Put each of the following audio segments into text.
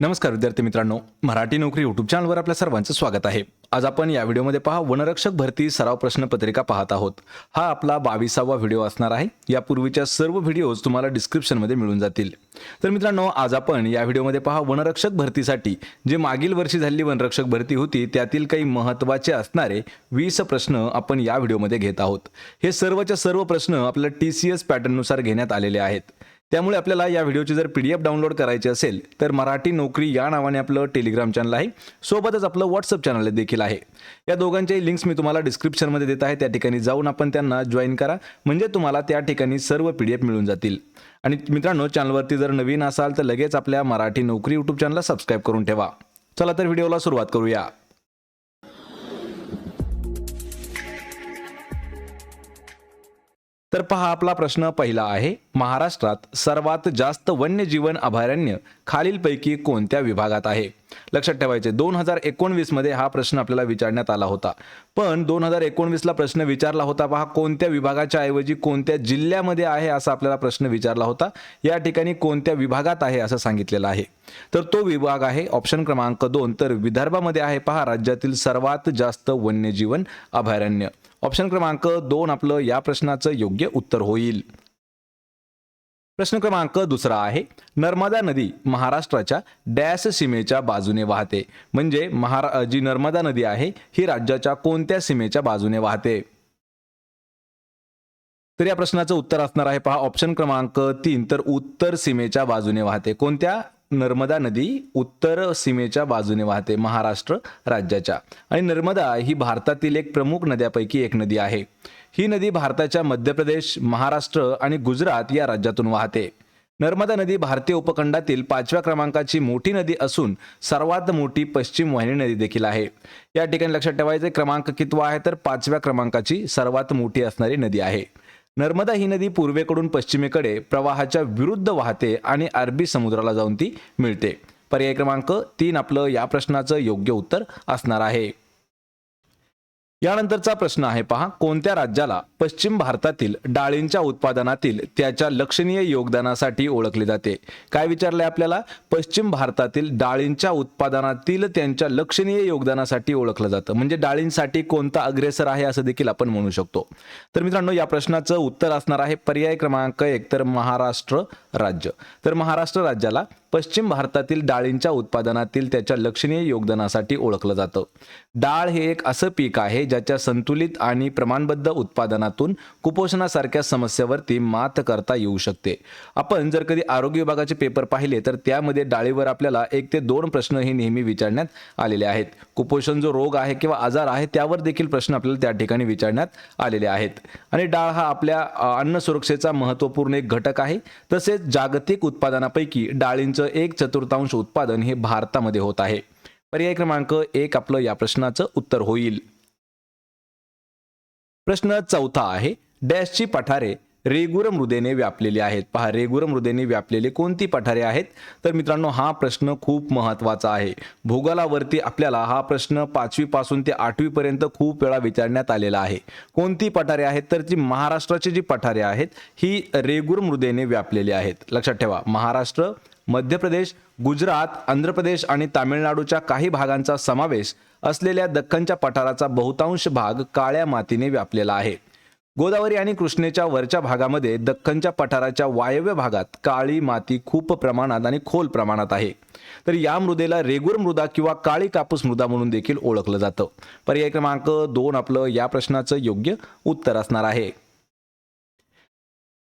नमस्कार विद्यार्थी मित्रांनो मराठी नोकरी यूट्यूब चॅनलवर आपल्या सर्वांचं स्वागत आहे. आज आपण या व्हिडिओमध्ये पहा वनरक्षक भरती सराव प्रश्नपत्रिका पाहत आहोत. हा आपला बावीसावा व्हिडिओ असणार आहे. यापूर्वीच्या सर्व व्हिडिओज तुम्हाला डिस्क्रिप्शनमध्ये मिळून जातील. तर मित्रांनो आज आपण या व्हिडिओमध्ये पहा वनरक्षक भरतीसाठी जे मागील वर्षी झालेली वनरक्षक भरती होती त्यातील काही महत्त्वाचे असणारे वीस प्रश्न आपण या व्हिडिओमध्ये घेत आहोत. हे सर्वच्या सर्व प्रश्न आपल्या टी सी एस पॅटर्ननुसार घेण्यात आलेले आहेत. त्यामुळे आपल्याला या व्हिडिओची जर पी डी एफ डाउनलोड करायची असेल तर मराठी नोकरी या नावाने आपलं टेलिग्राम चॅनल आहे. सोबतच आपलं व्हॉट्सअप चॅनल देखील आहे. या दोघांच्याही लिंक्स मी तुम्हाला डिस्क्रिप्शनमध्ये देत आहे. त्या ठिकाणी जाऊन आपण त्यांना जॉईन करा. म्हणजे तुम्हाला त्या ठिकाणी सर्व पी डी एफ मिळून जातील. आणि मित्रांनो चॅनलवरती जर नवीन असाल तर लगेच आपल्या मराठी नोकरी यूट्यूब चॅनलला सबस्क्राईब करून ठेवा. चला तर व्हिडिओला सुरुवात करूया. तर पहा आपला प्रश्न पहिला आहे महाराष्ट्रात सर्वात जास्त वन्यजीवन अभयारण्य खालीलपैकी कोणत्या विभागात आहे? लक्षात ठेवायचे दोन हजार एकोणवीसमध्ये हा प्रश्न आपल्याला विचारण्यात आला होता. पण दोन हजार एकोणवीसला प्रश्न विचारला होता पहा कोणत्या विभागाच्या ऐवजी कोणत्या जिल्ह्यामध्ये आहे असा आपल्याला प्रश्न विचारला होता? या ठिकाणी कोणत्या विभागात आहे असं सांगितलेलं आहे. तर तो विभाग आहे ऑप्शन क्रमांक दोन तर विदर्भामध्ये आहे पहा राज्यातील सर्वात जास्त वन्यजीवन अभयारण्य. ऑप्शन क्रमांक दोन आपलं या प्रश्नाचं योग्य उत्तर होईल. प्रश्न क्रमांक दुसरा आहे नर्मदा नदी महाराष्ट्राच्या डॅश सीमेच्या बाजूने वाहते. म्हणजे महारा जी नर्मदा नदी आहे ही राज्याच्या कोणत्या सीमेच्या बाजूने वाहते? तर या प्रश्नाचं उत्तर असणार आहे पहा ऑप्शन क्रमांक तीन तर उत्तर सीमेच्या बाजूने वाहते. कोणत्या? नर्मदा नदी उत्तर सीमेच्या बाजूने वाहते महाराष्ट्र राज्याच्या. आणि नर्मदा ही भारतातील एक प्रमुख नद्यापैकी एक नदी आहे. ही नदी भारताच्या मध्य प्रदेश महाराष्ट्र आणि गुजरात या राज्यातून वाहते. नर्मदा नदी भारतीय उपखंडातील पाचव्या क्रमांकाची मोठी नदी असून सर्वात मोठी पश्चिम वाहिनी नदी देखील आहे. या ठिकाणी लक्षात ठेवायचे क्रमांक कितवा आहे? तर पाचव्या क्रमांकाची सर्वात मोठी असणारी नदी आहे. नर्मदा ही नदी पूर्वेकडून पश्चिमेकडे प्रवाहाच्या विरुद्ध वाहते आणि अरबी समुद्राला जाऊन ती मिळते. पर्याय क्रमांक तीन आपलं या प्रश्नाचं योग्य उत्तर असणार आहे. यानंतरचा प्रश्न आहे पहा. कोणत्या राज्याला पश्चिम भारतातील डाळींच्या उत्पादनातील त्याच्या लक्षणीय योगदानासाठी ओळखले जाते? काय विचारलंय आपल्याला? पश्चिम भारतातील डाळींच्या उत्पादनातील त्यांच्या लक्षणीय योगदानासाठी ओळखलं जातं. म्हणजे डाळींसाठी कोणता अग्रेसर आहे असं देखील आपण म्हणू शकतो. तर मित्रांनो या प्रश्नाचं उत्तर असणार आहे पर्याय क्रमांक एक तर महाराष्ट्र राज्य. तर महाराष्ट्र राज्याला पश्चिम भारतातील डाळींच्या उत्पादनातील त्याच्या लक्षणीय योगदानासाठी ओळखलं जातं. डाळ हे एक असं पीक आहे ज्याच्या संतुलित आणि प्रमाणबद्ध उत्पादनातून कुपोषणासारख्या समस्येवरती मात करता येऊ शकते. आपण जर कधी आरोग्य विभागाचे पेपर पाहिले तर त्यामध्ये डाळीवर आपल्याला एक ते दोन प्रश्न हे नेहमी विचारण्यात आलेले आहेत. कुपोषण जो रोग आहे किंवा आजार आहे त्यावर देखील प्रश्न आपल्याला त्या ठिकाणी विचारण्यात आलेले आहेत. आणि डाळ हा आपल्या अन्न सुरक्षेचा महत्त्वपूर्ण एक घटक आहे. तसेच जागतिक उत्पादनापैकी डाळींचं एक चतुर्थांश उत्पादन हे भारतामध्ये होत आहे. पर्याय क्रमांक एक आपलं या प्रश्नाचं उत्तर होईल. प्रश्न चौथा आहे. डॅशची पठारे रेगुर मृदेने व्यापलेली आहेत. पहा रेगुर मृदेने व्यापलेली कोणती पठारे आहेत? तर मित्रांनो हा प्रश्न खूप महत्त्वाचा आहे. भूगोलावरती आपल्याला हा प्रश्न पाचवी पासून ते आठवी पर्यंत खूप वेळा विचारण्यात आलेला आहे. कोणती पठारे आहेत? तर जी महाराष्ट्राची जी पठारे आहेत ही रेगुर मृदेने व्यापलेली आहेत. लक्षात ठेवा महाराष्ट्र मध्य प्रदेश गुजरात आंध्र प्रदेश आणि तामिळनाडूच्या काही भागांचा समावेश असलेल्या दख्खनच्या पठाराचा बहुतांश भाग काळ्या मातीने व्यापलेला आहे. गोदावरी आणि कृष्णेच्या वरच्या भागामध्ये दख्खनच्या पठाराच्या वायव्य भागात काळी माती खूप प्रमाणात आणि खोल प्रमाणात आहे. तर या मृदेला रेगुर मृदा किंवा काळी कापूस मृदा म्हणून देखील ओळखलं जातं. पर्याय क्रमांक दोन आपलं या प्रश्नाचं योग्य उत्तर असणार आहे.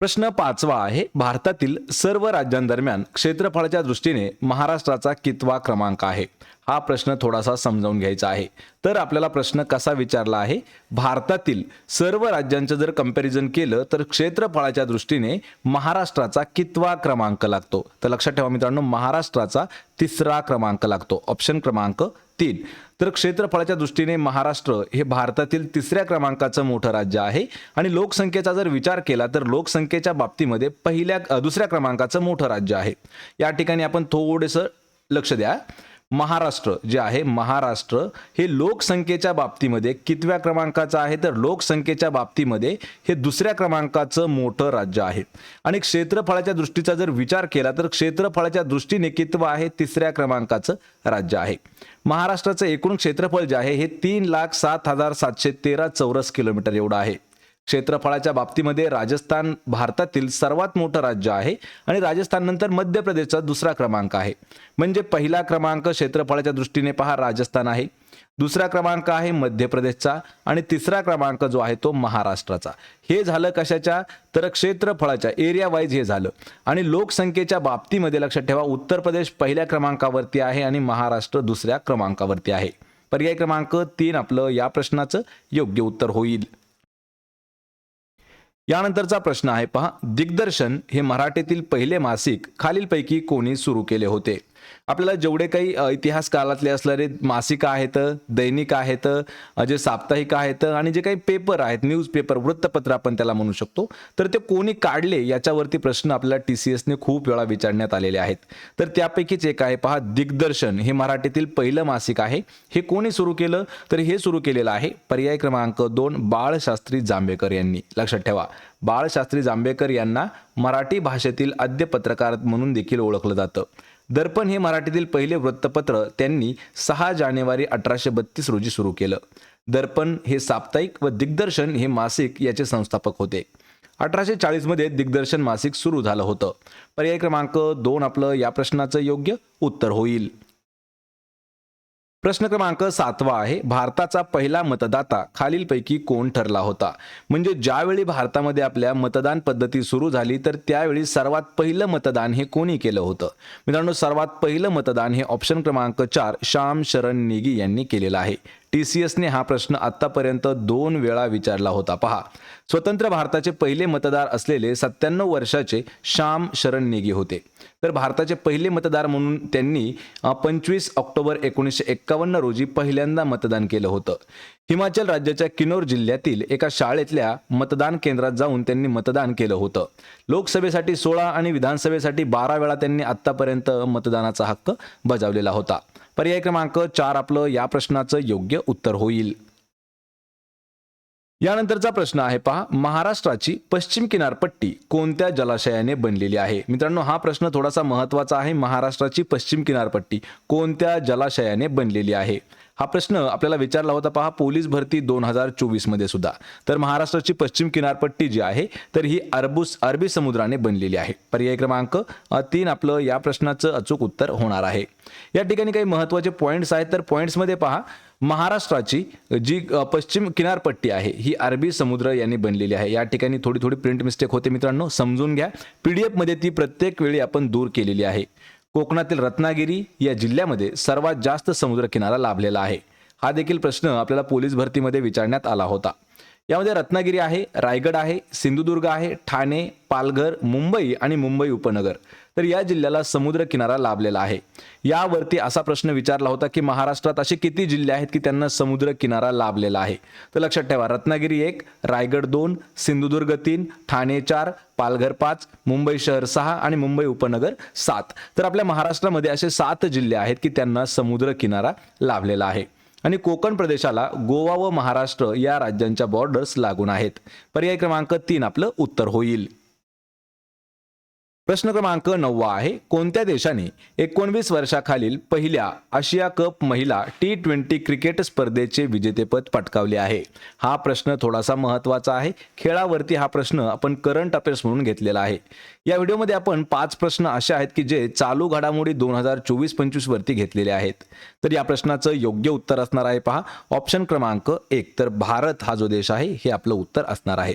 प्रश्न पाचवा आहे भारतातील सर्व राज्यांदरम्यान क्षेत्रफळाच्या दृष्टीने महाराष्ट्राचा कितवा क्रमांक आहे? हा प्रश्न थोडासा समजावून घ्यायचा आहे. तर आपल्याला प्रश्न कसा विचारला आहे? भारतातील सर्व राज्यांचं जर कंपॅरिझन केलं तर क्षेत्रफळाच्या दृष्टीने महाराष्ट्राचा कितवा क्रमांक लागतो? तर लक्षात ठेवा मित्रांनो महाराष्ट्राचा तिसरा क्रमांक लागतो. ऑप्शन क्रमांक तीन तर क्षेत्रफळाच्या दृष्टीने महाराष्ट्र हे भारतातील तिसऱ्या क्रमांकाचं मोठं राज्य आहे. आणि लोकसंख्येचा जर विचार केला तर लोकसंख्येच्या बाबतीमध्ये पहिल्या दुसऱ्या क्रमांकाचं मोठं राज्य आहे. या ठिकाणी आपण थोडंसं लक्ष द्या. महाराष्ट्र जे आहे महाराष्ट्र हे लोकसंख्येच्या बाबतीमध्ये कितव्या क्रमांकाचं आहे? तर लोकसंख्येच्या बाबतीमध्ये हे दुसऱ्या क्रमांकाचं मोठं राज्य आहे. आणि क्षेत्रफळाच्या दृष्टीचा जर विचार केला तर क्षेत्रफळाच्या दृष्टीने कितवं आहे? तिसऱ्या क्रमांकाचं राज्य आहे. महाराष्ट्राचं एकूण क्षेत्रफळ जे आहे हे तीन लाख सात हजार सातशे तेरा चौरस किलोमीटर एवढं आहे. क्षेत्रफळाच्या बाबतीमध्ये राजस्थान भारतातील सर्वात मोठं राज्य आहे आणि राजस्थाननंतर मध्य प्रदेशचा दुसरा क्रमांक आहे. म्हणजे पहिला क्रमांक क्षेत्रफळाच्या दृष्टीने पहा राजस्थान आहे. दुसरा क्रमांक आहे मध्य प्रदेशचा आणि तिसरा क्रमांक जो आहे तो महाराष्ट्राचा. हे झालं कशाच्या? तर क्षेत्रफळाच्या एरिया वाईज हे झालं. आणि लोकसंख्येच्या बाबतीमध्ये लक्षात ठेवा उत्तर प्रदेश पहिल्या क्रमांकावरती आहे आणि महाराष्ट्र दुसऱ्या क्रमांकावरती आहे. पर्याय क्रमांक तीन आपलं या प्रश्नाचं योग्य उत्तर होईल. यानंतरचा प्रश्न आहे पहा दिग्दर्शन हे मराठीतील पहिले मासिक खालीलपैकी कोणी सुरू केले होते? आपल्याला जेवढे काही इतिहास काळातले असणारे मासिक आहेत दैनिक आहेत जे साप्ताहिक आहेत आणि जे काही पेपर आहेत न्यूज पेपर वृत्तपत्र आपण त्याला म्हणू शकतो तर ते कोणी काढले याच्यावरती प्रश्न आपल्याला टी सी एसने खूप वेळा विचारण्यात आलेले आहेत. तर त्यापैकीच एक आहे पहा दिग्दर्शन हे मराठीतील पहिलं मासिक आहे. हे कोणी सुरू केलं? तर हे सुरू केलेलं आहे पर्याय क्रमांक दोन बाळशास्त्री जांभेकर यांनी. लक्षात ठेवा बाळशास्त्री जांभेकर यांना मराठी भाषेतील आद्य पत्रकार म्हणून देखील ओळखलं जातं. दर्पण हे मराठीतील पहिले वृत्तपत्र. त्यांनी सहा जानेवारी अठराशे बत्तीस रोजी सुरू केलं. दर्पण हे साप्ताहिक व दिग्दर्शन हे मासिक याचे संस्थापक होते. अठराशे चाळीसमध्ये दिग्दर्शन मासिक सुरू झालं होतं. पर्याय क्रमांक दोन आपलं या प्रश्नाचं योग्य उत्तर होईल. प्रश्न क्रमांक सातवा आहे भारताचा पहिला मतदाता खालीलपैकी कोण ठरला होता? म्हणजे ज्यावेळी भारतामध्ये आपल्या मतदान पद्धती सुरू झाली तर त्यावेळी सर्वात पहिलं मतदान हे कोणी केलं होतं? मित्रांनो सर्वात पहिलं मतदान हे ऑप्शन क्रमांक चार श्याम शरण नेगी यांनी केलेलं आहे. टी सी एसने हा प्रश्न आत्तापर्यंत दोन वेळा विचारला होता. पहा स्वतंत्र भारताचे पहिले मतदार असलेले सत्त्याण्णव वर्षाचे श्याम शरण नेगी होते. तर भारताचे पहिले मतदार म्हणून त्यांनी पंचवीस ऑक्टोबर एकोणीसशे एक्कावन्न रोजी पहिल्यांदा मतदान केलं होतं. हिमाचल राज्याच्या किनोर जिल्ह्यातील एका शाळेतल्या मतदान केंद्रात जाऊन त्यांनी मतदान केलं होतं. लोकसभेसाठी सोळा आणि विधानसभेसाठी बारा वेळा त्यांनी आत्तापर्यंत मतदानाचा हक्क बजावलेला होता. पर्याय क्रमांक चार आपलं या प्रश्नाचं योग्य उत्तर होईल. यानंतरचा प्रश्न आहे पहा महाराष्ट्राची पश्चिम किनारपट्टी कोणत्या जलाशयाने बनलेली आहे? मित्रांनो हा प्रश्न थोडासा महत्त्वाचा आहे. महाराष्ट्राची पश्चिम किनारपट्टी कोणत्या जलाशयाने बनलेली आहे? हा प्रश्न आपल्याला विचारला होता पहा पोलीस भरती दोन हजार चोवीसमध्ये सुद्धा. तर महाराष्ट्राची पश्चिम किनारपट्टी जी आहे तर ही अरबूस अरबी समुद्राने बनलेली आहे. पर्याय क्रमांक तीन आपलं या प्रश्नाचं अचूक उत्तर होणार आहे. या ठिकाणी काही महत्त्वाचे पॉईंट्स आहेत तर पॉईंट्समध्ये पहा महाराष्ट्राची जी पश्चिम किनारपट्टी आहे ही अरबी समुद्र यांनी बनलेली आहे. या ठिकाणी थोडी थोडी प्रिंट मिस्टेक होते मित्रांनो समजून घ्या. पी डी एफमध्ये ती प्रत्येक वेळी आपण दूर केलेली आहे. कोकणातील रत्नागिरी या जिल्ह्यामध्ये सर्वात जास्त समुद्रकिनारा लाभलेला आहे. हा देखील प्रश्न आपल्याला पोलीस भरतीमध्ये विचारण्यात आला होता. यामध्ये रत्नागिरी आहे रायगड आहे सिंधुदुर्ग आहे ठाणे पालघर मुंबई आणि मुंबई उपनगर. तर या जिल्ह्याला समुद्र किनारा लाभलेला आहे. यावरती असा प्रश्न विचारला होता की महाराष्ट्रात असे किती जिल्हे आहेत की त्यांना समुद्र किनारा लाभलेला आहे? तर लक्षात ठेवा रत्नागिरी एक रायगड दोन सिंधुदुर्ग तीन ठाणे चार पालघर पाच मुंबई शहर सहा आणि मुंबई उपनगर सात. तर आपल्या महाराष्ट्रामध्ये असे सात जिल्हे आहेत की त्यांना समुद्र किनारा लाभलेला आहे. आणि कोकण प्रदेशाला गोवा व महाराष्ट्र या राज्यांच्या बॉर्डर्स लागून आहेत. पर्याय क्रमांक तीन आपलं उत्तर होईल. प्रश्न क्रमांक नववा आहे कोणत्या देशाने एकोणवीस वर्षाखालील पहिल्या आशिया कप महिला टी ट्वेंटी क्रिकेट स्पर्धेचे विजेतेपद पटकावले आहे? हा प्रश्न थोडासा महत्त्वाचा आहे. खेळावरती हा प्रश्न आपण करंट अफेअर्स म्हणून घेतलेला आहे. या व्हिडिओमध्ये आपण पाच प्रश्न असे आहेत की जे चालू घडामोडी दोन हजार चोवीस पंचवीस वरती घेतलेले आहेत. तर या प्रश्नाचं योग्य उत्तर असणार आहे पहा. ऑप्शन क्रमांक एक तर भारत हा जो देश आहे हे आपलं उत्तर असणार आहे.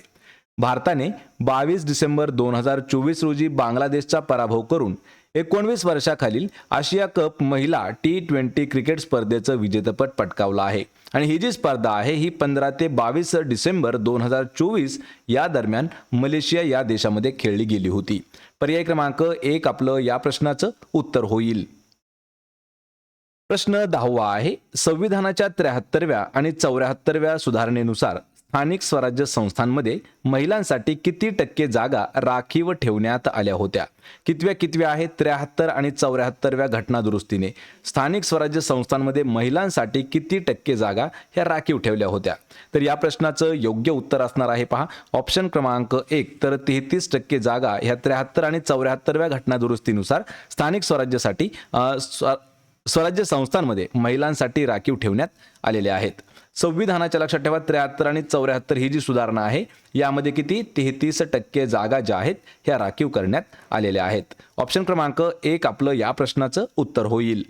भारताने बावीस डिसेंबर दोन हजार चोवीस रोजी बांगलादेशचा पराभव करून एकोणवीस वर्षाखालील आशिया कप महिला टी ट्वेंटी क्रिकेट स्पर्धेचं विजेतेपद पटकावलं आहे. आणि ही जी स्पर्धा आहे ही पंधरा ते बावीस डिसेंबर दोन हजार चोवीस या दरम्यान मलेशिया या देशामध्ये खेळली गेली होती. पर्याय क्रमांक एक आपलं या प्रश्नाचं उत्तर होईल. प्रश्न दहावा आहे संविधानाच्या त्र्याहत्तरव्या आणि चौऱ्याहत्तरव्या सुधारणेनुसार स्थानिक स्वराज्य संस्थांमध्ये महिलांसाठी किती टक्के जागा राखीव ठेवण्यात आल्या होत्या? कितव्या कितव्या आहेत? त्र्याहत्तर आणि चौऱ्याहत्तरव्या घटनादुरुस्तीने स्थानिक स्वराज्य संस्थांमध्ये महिलांसाठी किती टक्के जागा ह्या राखीव ठेवल्या होत्या? तर या प्रश्नाचं योग्य उत्तर असणार आहे पहा. ऑप्शन क्रमांक एक तर तेहतीस टक्के जागा ह्या त्र्याहत्तर आणि चौऱ्याहत्तरव्या घटनादुरुस्तीनुसार स्थानिक स्वराज्यासाठी स्व स्वराज्य संस्थांमध्ये महिलांसाठी राखीव ठेवण्यात आलेल्या आहेत. संविधानाच्या लक्षात ठेवा त्र्याहत्तर आणि चौऱ्याहत्तर ही जी सुधारणा आहे यामध्ये किती? तेहतीस टक्के जागा ज्या आहेत ह्या राखीव करण्यात आलेल्या आहेत. ऑप्शन क्रमांक एक आपलं या प्रश्नाचं उत्तर होईल.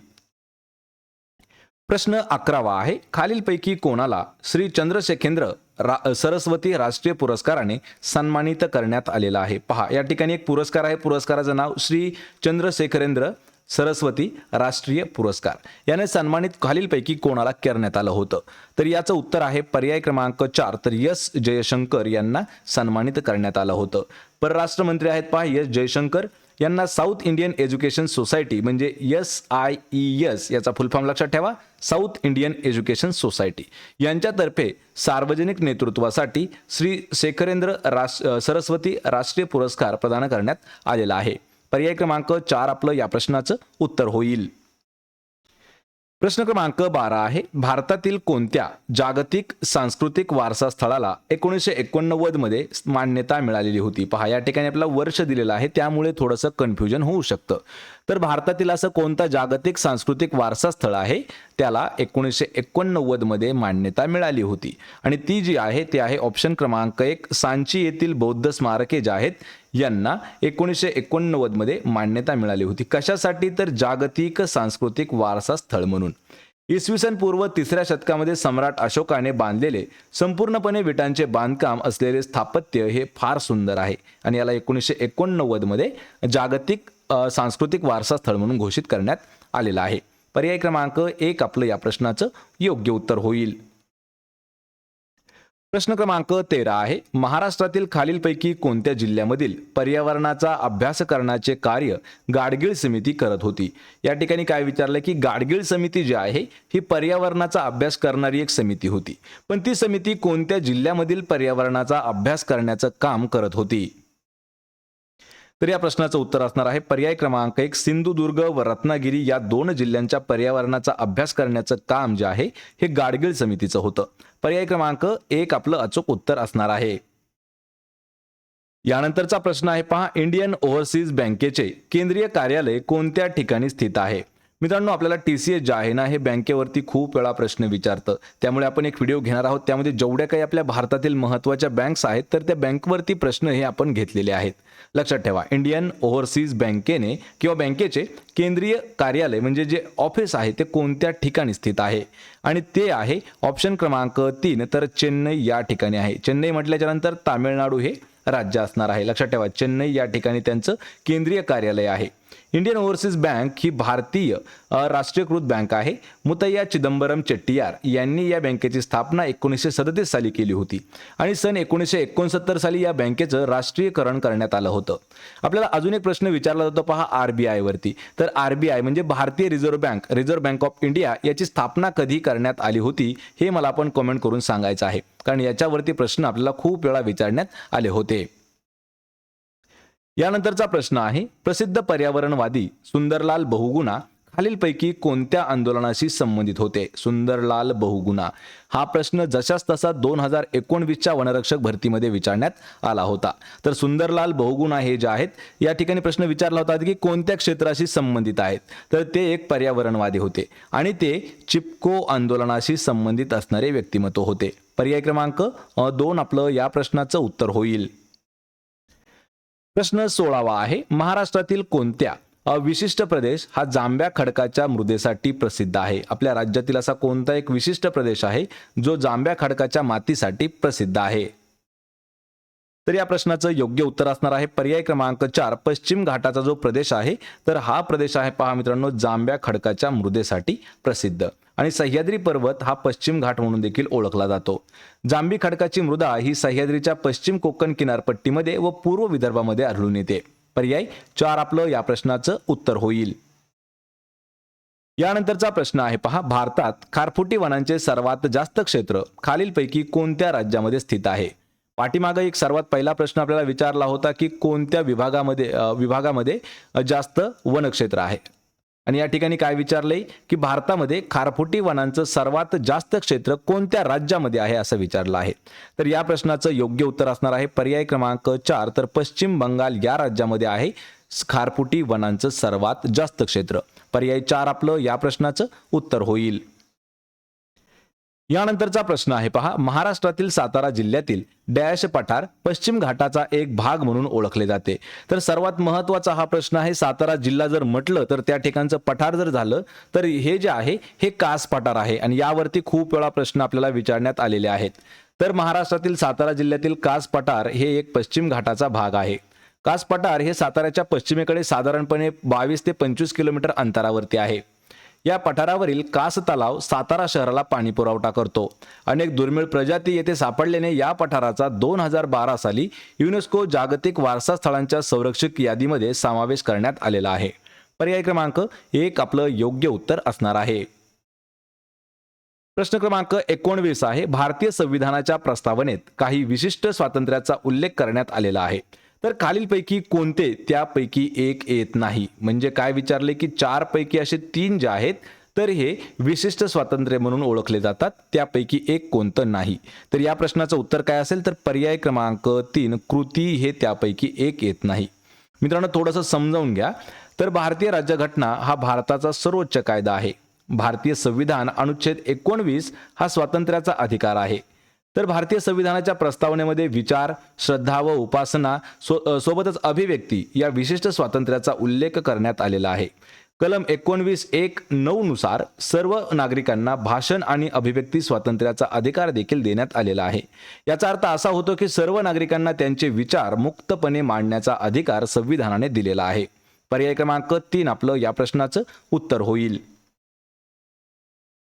प्रश्न अकरावा आहे. खालीलपैकी कोणाला श्री चंद्रशेखेंद्र रा सरस्वती राष्ट्रीय पुरस्काराने सन्मानित करण्यात आलेला आहे? पहा या ठिकाणी एक पुरस्कार आहे. पुरस्काराचं नाव श्री चंद्रशेखरेंद्र सरस्वती राष्ट्रीय पुरस्कार. याने सन्मानित खालीलपैकी कोणाला करण्यात आलं होतं? तर याचं उत्तर आहे पर्याय क्रमांक चार. तर यस जयशंकर यांना सन्मानित करण्यात आलं होतं. परराष्ट्रमंत्री आहेत पहा यस जयशंकर. यांना साऊथ इंडियन एज्युकेशन सोसायटी म्हणजे एस आय ई एस याचा फुलफॉर्म लक्षात ठेवा. South Indian education society. यांच्यातर्फे सार्वजनिक नेतृत्वासाठी श्री शेखरेंद्र रास सरस्वती राष्ट्रीय पुरस्कार प्रदान करण्यात आलेला आहे. पर्याय क्रमांक चार आपलं या प्रश्नाचं उत्तर होईल. प्रश्न क्रमांक बारा आहे भारतातील कोणत्या जागतिक सांस्कृतिक वारसा स्थळाला एकोणीसशे एकोणनव्वदमध्ये मान्यता मिळालेली होती? पहा या ठिकाणी आपला वर्ष दिलेलं आहे त्यामुळे थोडंसं कन्फ्युजन होऊ शकतं. तर भारतातील असं कोणतं जागतिक सांस्कृतिक वारसा स्थळ आहे? त्याला एकोणीसशे एकोणनव्वदमध्ये मान्यता मिळाली होती. आणि ती जी आहे ती आहे ऑप्शन क्रमांक एक सांची येथील बौद्ध स्मारके जे आहेत यांना एकोणीसशे एकोणनव्वदमध्ये मान्यता मिळाली होती. कशासाठी? तर जागतिक सांस्कृतिक वारसा स्थळ म्हणून. इसवी सन पूर्व तिसऱ्या शतकामध्ये सम्राट अशोकाने बांधलेले संपूर्णपणे विटांचे बांधकाम असलेले स्थापत्य हे फार सुंदर आहे. आणि याला एकोणीसशे एकोणनव्वदमध्ये जागतिक सांस्कृतिक वारसा स्थळ म्हणून घोषित करण्यात आलेलं आहे. पर्याय क्रमांक एक आपलं या प्रश्नाचं योग्य उत्तर होईल. प्रश्न क्रमांक तेरा आहे महाराष्ट्रातील खालीलपैकी कोणत्या जिल्ह्यामधील पर्यावरणाचा अभ्यास करण्याचे कार्य गाडगीळ समिती करत होती? या ठिकाणी काय विचारलं की गाडगीळ समिती जी आहे ही पर्यावरणाचा अभ्यास करणारी एक समिती होती. पण ती समिती कोणत्या जिल्ह्यामधील पर्यावरणाचा अभ्यास करण्याचं काम करत होती? तर या प्रश्नाचं उत्तर असणार आहे. पर्याय क्रमांक एक सिंधुदुर्ग व रत्नागिरी या दोन जिल्ह्यांच्या पर्यावरणाचा अभ्यास करण्याचं काम जे आहे हे गाडगीळ समितीचं होतं. पर्याय क्रमांक एक आपलं अचूक उत्तर असणार आहे. यानंतरचा प्रश्न आहे पहा इंडियन ओव्हरसीज बँकेचे केंद्रीय कार्यालय कोणत्या ठिकाणी स्थित आहे? मित्रांनो आपल्याला टी सी एस जे आहे ना हे बँकेवरती खूप वेळा प्रश्न विचारतं. त्यामुळे आपण एक व्हिडिओ घेणार आहोत. त्यामध्ये जेवढ्या काही आपल्या भारतातील महत्त्वाच्या बँक्स आहेत तर त्या बँकवरती प्रश्न हे आपण घेतलेले आहेत. लक्षात ठेवा इंडियन ओव्हरसीज बँकेने किंवा बँकेचे केंद्रीय कार्यालय म्हणजे जे ऑफिस आहे ते कोणत्या ठिकाणी स्थित आहे? आणि ते आहे ऑप्शन क्रमांक तीन तर चेन्नई या ठिकाणी आहे. चेन्नई म्हटल्याच्यानंतर तामिळनाडू हे राज्य असणार आहे. लक्षात ठेवा चेन्नई या ठिकाणी त्यांचं केंद्रीय कार्यालय आहे. इंडियन ओव्हरसीज बँक ही भारतीय राष्ट्रीयकृत बँक आहे. मुतय्या चिदंबरम चेट्टियार यांनी या बँकेची स्थापना एकोणीसशे सदतीस साली केली होती आणि सन एकोणीसशे एकोणसत्तर साली या बँकेचं राष्ट्रीयकरण करण्यात आलं होतं. आपल्याला अजून एक प्रश्न विचारला जातो पहा आर बी आयवरती तर आर बी आय म्हणजे भारतीय reserve bank reserve bank of India याची स्थापना कधी करण्यात आली होती हे मला आपण कमेंट करून सांगायचं आहे. कारण याच्यावरती प्रश्न आपल्याला खूप वेळा विचारण्यात आले होते. यानंतरचा प्रश्न आहे प्रसिद्ध पर्यावरणवादी सुंदरलाल बहुगुणा खालीलपैकी कोणत्या आंदोलनाशी संबंधित होते? सुंदरलाल बहुगुणा हा प्रश्न जशाच तसा दोन हजार एकोणवीसच्या वनरक्षक भरतीमध्ये विचारण्यात आला होता. तर सुंदरलाल बहुगुणा हे जे आहेत या ठिकाणी प्रश्न विचारला होता की कोणत्या क्षेत्राशी संबंधित आहेत? तर ते एक पर्यावरणवादी होते आणि ते चिपको आंदोलनाशी संबंधित असणारे व्यक्तिमत्व होते. पर्याय क्रमांक दोन आपलं या प्रश्नाचं उत्तर होईल. प्रश्न सोळावा आहे महाराष्ट्रातील कोणत्या विशिष्ट प्रदेश हा जांभ्या खडकाच्या मृदेसाठी प्रसिद्ध आहे? आपल्या राज्यातील असा कोणता एक विशिष्ट प्रदेश आहे जो जांभ्या खडकाच्या मातीसाठी प्रसिद्ध आहे? तर या प्रश्नाचं योग्य उत्तर असणार आहे. पर्याय क्रमांक चार पश्चिम घाटाचा जो प्रदेश आहे तर हा प्रदेश आहे पहा मित्रांनो जांभ्या खडकाच्या मृदेसाठी प्रसिद्ध. आणि सह्याद्री पर्वत हा पश्चिम घाट म्हणून देखील ओळखला जातो. जांभी खडकाची मृदा ही सह्याद्रीच्या पश्चिम कोकण किनारपट्टीमध्ये व पूर्व विदर्भामध्ये आढळून येते. पर्याय चार आपलं या प्रश्नाचं उत्तर होईल. यानंतरचा प्रश्न आहे पहा भारतात खारफुटी वनांचे सर्वात जास्त क्षेत्र खालीलपैकी कोणत्या राज्यामध्ये स्थित आहे? पाठीमागं एक सर्वात पहिला प्रश्न आपल्याला विचारला होता की कोणत्या विभागामध्ये विभागामध्ये जास्त वनक्षेत्र आहे? आणि या ठिकाणी काय विचारलंय? की भारतामध्ये खारफुटी वनांचं सर्वात जास्त क्षेत्र कोणत्या राज्यामध्ये आहे असं विचारलं आहे. तर या प्रश्नाचं योग्य उत्तर असणार आहे. पर्याय क्रमांक चार तर पश्चिम बंगाल या राज्यामध्ये आहे. खारफुटी वनांचं सर्वात जास्त क्षेत्र. पर्याय चार आपलं या प्रश्नाचं उत्तर होईल. यानंतरचा प्रश्न आहे पहा. महाराष्ट्रातील सातारा जिल्ह्यातील डॅश पठार पश्चिम घाटाचा एक भाग म्हणून ओळखले जाते. तर सर्वात महत्त्वाचा हा प्रश्न आहे सातारा जिल्हा जर म्हटलं तर त्या ठिकाणचं पठार जर झालं तर हे जे आहे हे कास पठार आहे. आणि यावरती खूप वेळा प्रश्न आपल्याला विचारण्यात आलेले आहेत. तर महाराष्ट्रातील सातारा जिल्ह्यातील कास पठार हे एक पश्चिम घाटाचा भाग आहे. कास पठार हे साताऱ्याच्या पश्चिमेकडे साधारणपणे बावीस ते पंचवीस किलोमीटर अंतरावरती आहे. या पठारावरील कास तलाव सातारा शहराला पाणी पुरवठा करतो. अनेक दुर्मिळ प्रजाती येथे सापडल्याने या पठाराचा दोन हजार बारा साली युनेस्को जागतिक वारसा स्थळांच्या संरक्षक यादीमध्ये समावेश करण्यात आलेला आहे. पर्याय क्रमांक एक आपलं योग्य उत्तर असणार आहे. प्रश्न क्रमांक एकोणवीस आहे. भारतीय संविधानाच्या प्रस्तावनेत काही विशिष्ट स्वातंत्र्याचा उल्लेख करण्यात आलेला आहे. तर खालीलपैकी कोणते त्यापैकी एक येत नाही? म्हणजे काय विचारले की चारपैकी असे तीन जे आहेत तर हे विशिष्ट स्वातंत्र्य म्हणून ओळखले जातात. त्यापैकी एक कोणतं नाही? तर या प्रश्नाचं उत्तर काय असेल? तर पर्याय क्रमांक तीन कृती हे त्यापैकी एक येत नाही. मित्रांनो थोडंसं समजावून घ्या. तर भारतीय राज्यघटना हा भारताचा सर्वोच्च कायदा आहे. भारतीय संविधान अनुच्छेद एकोणवीस हा स्वातंत्र्याचा अधिकार आहे. तर भारतीय संविधानाच्या प्रस्तावनेमध्ये विचार श्रद्धा व उपासना सो सोबतच अभिव्यक्ती या विशिष्ट स्वातंत्र्याचा उल्लेख करण्यात आलेला आहे. कलम एकोणवीस एक नऊ नुसार सर्व नागरिकांना भाषण आणि अभिव्यक्ती स्वातंत्र्याचा अधिकार देखील देण्यात आलेला आहे. याचा अर्थ असा होतो की सर्व नागरिकांना त्यांचे विचार मुक्तपणे मांडण्याचा अधिकार संविधानाने दिलेला आहे. पर्याय क्रमांक तीन आपलं या प्रश्नाचं उत्तर होईल.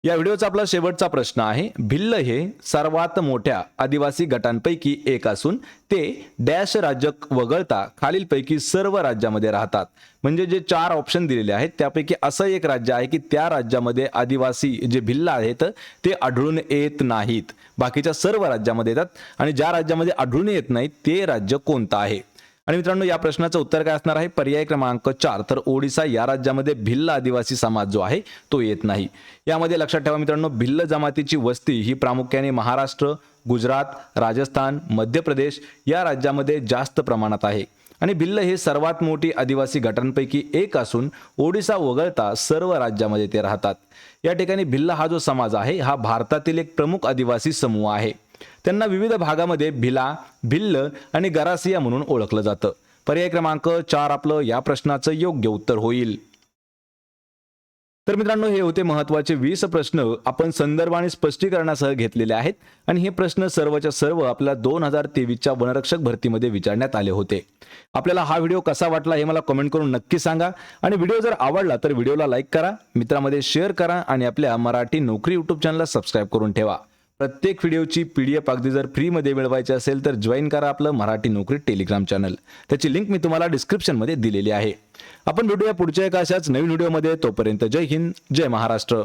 या व्हिडिओचा आपला शेवटचा प्रश्न आहे. भिल्ल हे सर्वात मोठ्या आदिवासी गटांपैकी एक असून ते डॅश राज्य वगळता खालीलपैकी सर्व राज्यामध्ये राहतात. म्हणजे जे चार ऑप्शन दिलेले आहेत त्यापैकी असं एक राज्य आहे की त्या राज्यामध्ये आदिवासी जे भिल्ल आहेत ते आढळून येत नाहीत. बाकीच्या सर्व राज्यामध्ये येतात आणि ज्या राज्यामध्ये आढळून येत नाहीत ते राज्य कोणतं आहे? आणि मित्रांनो या प्रश्नाचं उत्तर काय असणार आहे? पर्याय क्रमांक चार. तर ओडिसा या राज्यामध्ये भिल्ल आदिवासी समाज जो आहे तो येत नाही. यामध्ये लक्षात ठेवा मित्रांनो भिल्ल जमातीची वस्ती ही प्रामुख्याने महाराष्ट्र गुजरात राजस्थान मध्य प्रदेश या राज्यामध्ये जास्त प्रमाणात आहे. आणि भिल्ल हे सर्वात मोठी आदिवासी गटांपैकी एक असून ओडिसा वगळता सर्व राज्यामध्ये ते राहतात. या ठिकाणी भिल्ल हा जो समाज आहे हा भारतातील एक प्रमुख आदिवासी समूह आहे. त्यांना विविध भागामध्ये भिला भिल्ल आणि गरासिया म्हणून ओळखलं जातं. पर्याय क्रमांक चार आपलं या प्रश्नाचं योग्य उत्तर होईल. तर मित्रांनो हे होते महत्त्वाचे वीस प्रश्न आपण संदर्भ आणि स्पष्टीकरणासह घेतलेले आहेत आणि हे प्रश्न सर्वच्या सर्व आपल्या दोन हजार तेवीसच्या वनरक्षक भरतीमध्ये विचारण्यात आले होते. आपल्याला हा व्हिडिओ कसा वाटला हे मला कमेंट करून नक्की सांगा आणि व्हिडिओ जर आवडला तर व्हिडिओला लाईक करा मित्रामध्ये शेअर करा आणि आपल्या मराठी नोकरी युट्यूब चॅनलला सबस्क्राईब करून ठेवा. प्रत्येक व्हिडिओची पी डी एफ अगदी जर फ्रीमध्ये मिळवायची असेल तर जॉईन करा आपलं मराठी नोकरी टेलिग्राम चॅनल. त्याची लिंक मी तुम्हाला डिस्क्रिप्शनमध्ये दिलेली आहे. आपण भेटूया पुढच्या एका अशाच नवीन व्हिडिओमध्ये. तोपर्यंत जय हिंद जय महाराष्ट्र.